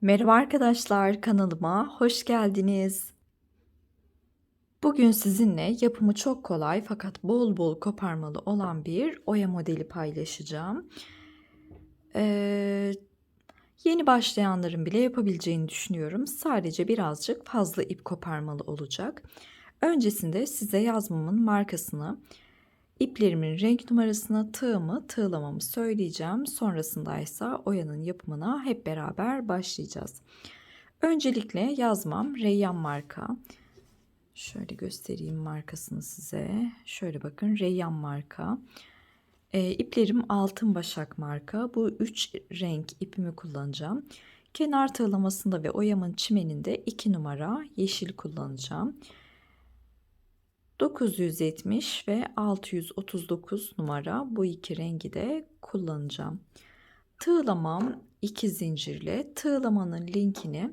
Merhaba arkadaşlar, kanalıma hoş geldiniz. Bugün sizinle yapımı çok kolay fakat bol bol koparmalı olan bir oya modeli paylaşacağım. Ee, yeni başlayanların bile yapabileceğini düşünüyorum. Sadece birazcık fazla ip koparmalı olacak. Öncesinde size yazmamın markasını, iplerimin renk numarasını, tığımı, tığlamamı söyleyeceğim. Sonrasında ise oyanın yapımına hep beraber başlayacağız. Öncelikle yazmam Reyyan marka. Şöyle göstereyim markasını size. Şöyle bakın Reyyan marka. E, iplerim altın başak marka. Bu üç renk ipimi kullanacağım. Kenar tığlamasında ve oyamın çimeninde 2 numara yeşil kullanacağım. 970 ve 639 numara bu iki rengi de kullanacağım. Tığlamam 2 zincirle tığlamanın linkini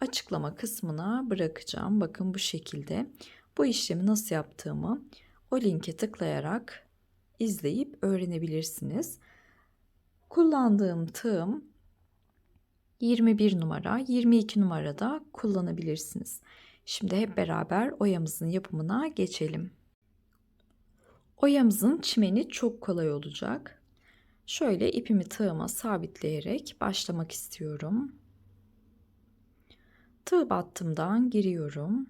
açıklama kısmına bırakacağım. Bakın bu şekilde. Bu işlemi nasıl yaptığımı o linke tıklayarak izleyip öğrenebilirsiniz. Kullandığım tığım 21 numara, 22 numarada kullanabilirsiniz. Şimdi hep beraber oyamızın yapımına geçelim. Oyamızın çimeni çok kolay olacak. Şöyle ipimi tığıma sabitleyerek başlamak istiyorum. Tığ battımdan giriyorum.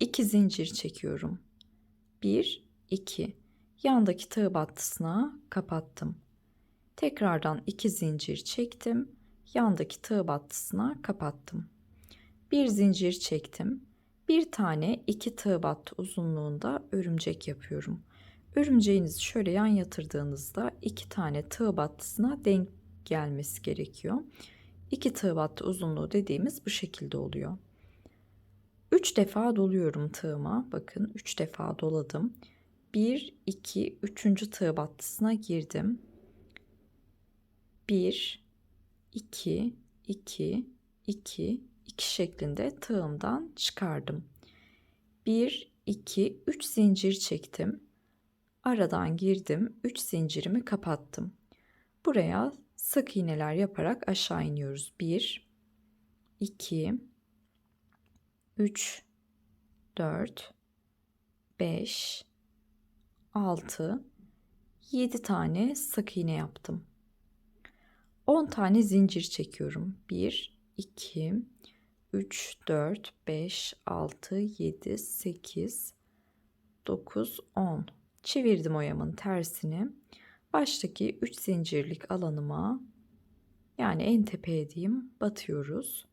2 zincir çekiyorum. 1 2 yandaki tığ battısına kapattım. Tekrardan 2 zincir çektim. Yandaki tığ battısına kapattım. Bir zincir çektim. Bir tane iki tığ battı uzunluğunda örümcek yapıyorum. Örümceğinizi şöyle yan yatırdığınızda iki tane tığ battısına denk gelmesi gerekiyor. İki tığ battı uzunluğu dediğimiz bu şekilde oluyor. Üç defa doluyorum tığıma. Bakın üç defa doladım. Bir, iki, üçüncü tığ battısına girdim. Bir, iki, iki, iki, 2 şeklinde tığımdan çıkardım. 1, 2, 3 zincir çektim. Aradan girdim. 3 zincirimi kapattım. Buraya sık iğneler yaparak aşağı iniyoruz. 1, 2, 3, 4, 5, 6, 7 tane sık iğne yaptım. 10 tane zincir çekiyorum. 1, 2, 3, 4, 5, 6, 7, 8, 9, 10. Çevirdim oyamın tersini. Baştaki 3 zincirlik alanıma yani en tepeye diyeyim batıyoruz.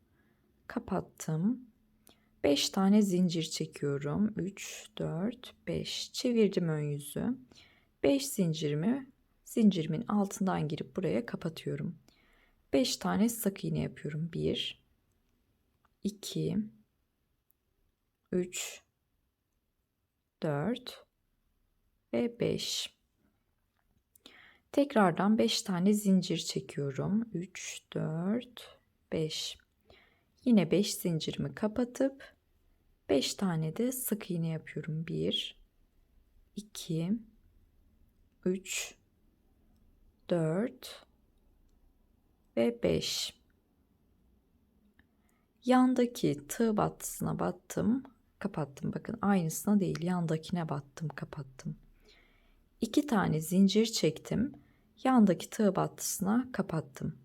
Kapattım. 5 tane zincir çekiyorum. 3, 4, 5. Çevirdim ön yüzü. 5 zincirimi zincirimin altından girip buraya kapatıyorum. 5 tane sık iğne yapıyorum. 1 2 3 4 ve 5 tekrardan 5 tane zincir çekiyorum. 3 4 5 yine 5 zincirimi kapatıp 5 tane de sık iğne yapıyorum. 1 2 3 4 ve 5 Yandaki tığ battısına battım, kapattım. Bakın aynısına değil, yandakine battım, kapattım. İki tane zincir çektim. Yandaki tığ battısına kapattım.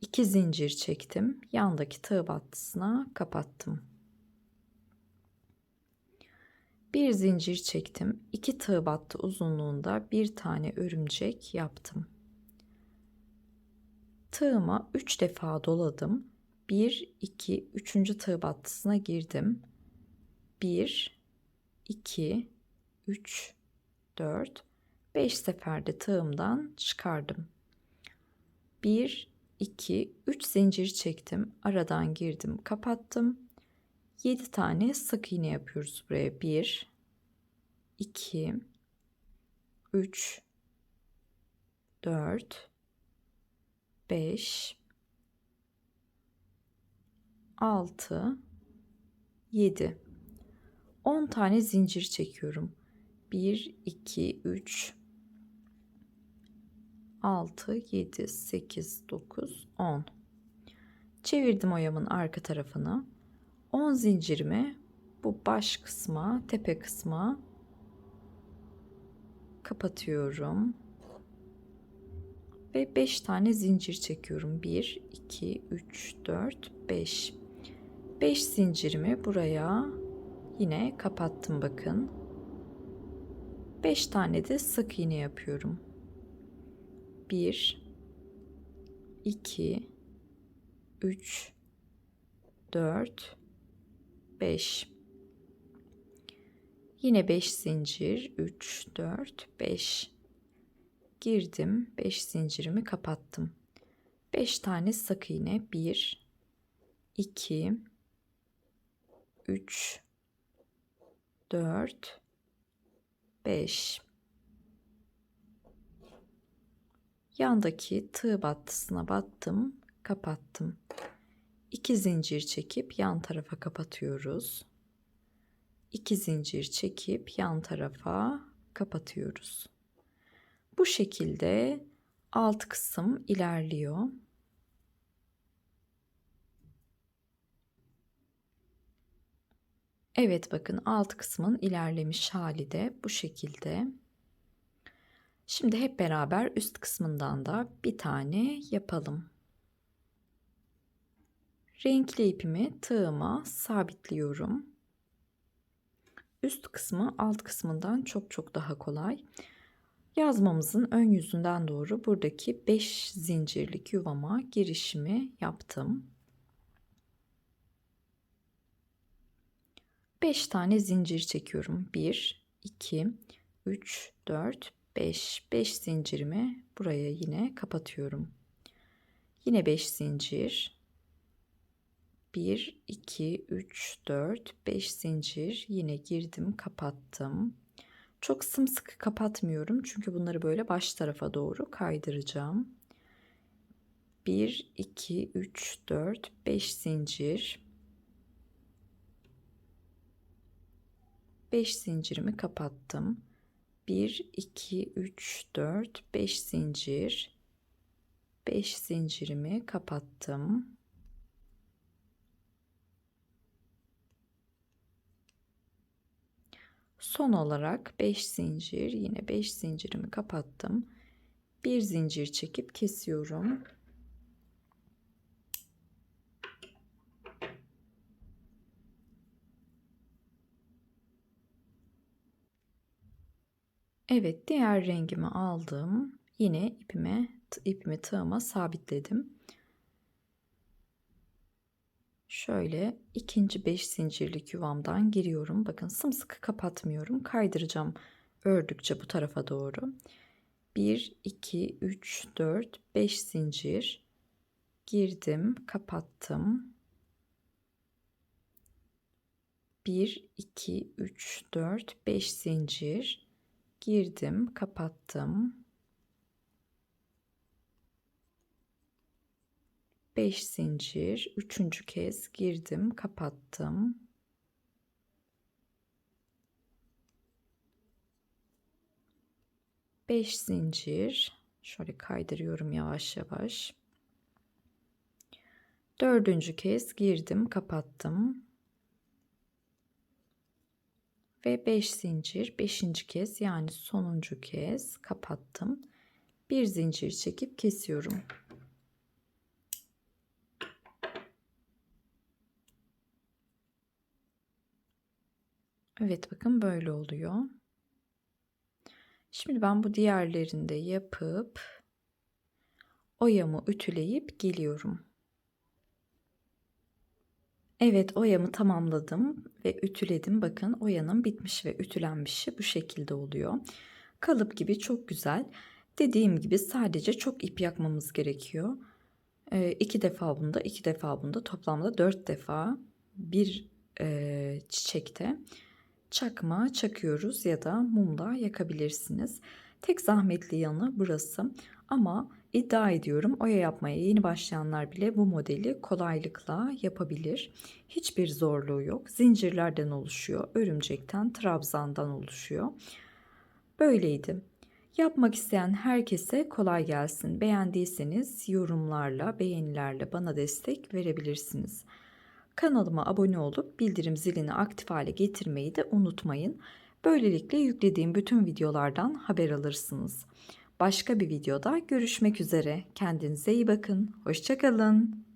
İki zincir çektim. Yandaki tığ battısına kapattım. Bir zincir çektim. İki tığ battı uzunluğunda bir tane örümcek yaptım. Tığıma 3 defa doladım 1, 2, 3. tığ battısına girdim. 1, 2, 3, 4, 5 seferde tığımdan çıkardım. 1, 2, 3 zincir çektim. Aradan girdim, kapattım. 7 tane sık iğne yapıyoruz buraya. 1, 2, 3, 4, 5, 6 7 10 tane zincir çekiyorum. 1 2 3 6, 7, 8, 9, 10. Çevirdim oyamın arka tarafını. 10 zincirimi bu baş kısma, tepe kısma kapatıyorum. Ve 5 tane zincir çekiyorum. 1, 2, 3, 4, 5. 5 zincirimi buraya yine kapattım bakın. 5 tane de sık iğne yapıyorum. 1 2 3 4 5 Yine 5 zincir 3 4 5 girdim 5 zincirimi kapattım. 5 tane sık iğne 1 2 3 4 5 Yandaki tığ battısına battım, kapattım. 2 zincir çekip yan tarafa kapatıyoruz. 2 zincir çekip yan tarafa kapatıyoruz. Bu şekilde alt kısım ilerliyor. Evet bakın alt kısmın ilerlemiş hali de bu şekilde. Şimdi hep beraber üst kısmından da bir tane yapalım. Renkli ipimi tığıma sabitliyorum. Üst kısmı alt kısmından çok çok daha kolay. Yazmamızın ön yüzünden doğru buradaki 5 zincirlik yuvama girişimi yaptım. 5 tane zincir çekiyorum. 1, 2, 3, 4, 5. 5 zincirimi buraya yine kapatıyorum. Yine 5 zincir. 1, 2, 3, 4, 5 zincir. Yine girdim, kapattım. Çok sımsıkı kapatmıyorum çünkü bunları böyle baş tarafa doğru kaydıracağım. 1, 2, 3, 4, 5 zincir. 5 zincirimi kapattım. 1 2 3 4 5 zincir 5 zincirimi kapattım. Son olarak 5 zincir yine 5 zincirimi kapattım. Bir zincir çekip kesiyorum. Evet, diğer rengimi aldım. Yine ipime ipimi tığıma sabitledim. Şöyle ikinci 5 zincirlik yuvamdan giriyorum. Bakın sımsıkı kapatmıyorum. Kaydıracağım ördükçe bu tarafa doğru. 1 2 3 4 5 zincir girdim, kapattım. 1 2 3 4 5 zincir girdim, kapattım. 5 zincir, üçüncü kez girdim, kapattım. Beş zincir, şöyle kaydırıyorum yavaş yavaş. Dördüncü kez girdim, kapattım ve 5 zincir 5. kez yani sonuncu kez kapattım. Bir zincir çekip kesiyorum. Evet bakın böyle oluyor. Şimdi ben bu diğerlerini de yapıp oyamı ütüleyip geliyorum. Evet oyamı tamamladım ve ütüledim. Bakın oyanın bitmiş ve ütülenmişi bu şekilde oluyor. Kalıp gibi çok güzel. Dediğim gibi sadece çok ip yakmamız gerekiyor. Ee, iki defa bunda, iki defa bunda toplamda dört defa bir e, çiçekte çakma çakıyoruz ya da mumla yakabilirsiniz. Tek zahmetli yanı burası ama iddia ediyorum oya yapmaya yeni başlayanlar bile bu modeli kolaylıkla yapabilir. Hiçbir zorluğu yok. Zincirlerden oluşuyor, örümcekten, trabzandan oluşuyor. Böyleydi. Yapmak isteyen herkese kolay gelsin. Beğendiyseniz yorumlarla, beğenilerle bana destek verebilirsiniz. Kanalıma abone olup bildirim zilini aktif hale getirmeyi de unutmayın. Böylelikle yüklediğim bütün videolardan haber alırsınız. Başka bir videoda görüşmek üzere. Kendinize iyi bakın. Hoşçakalın.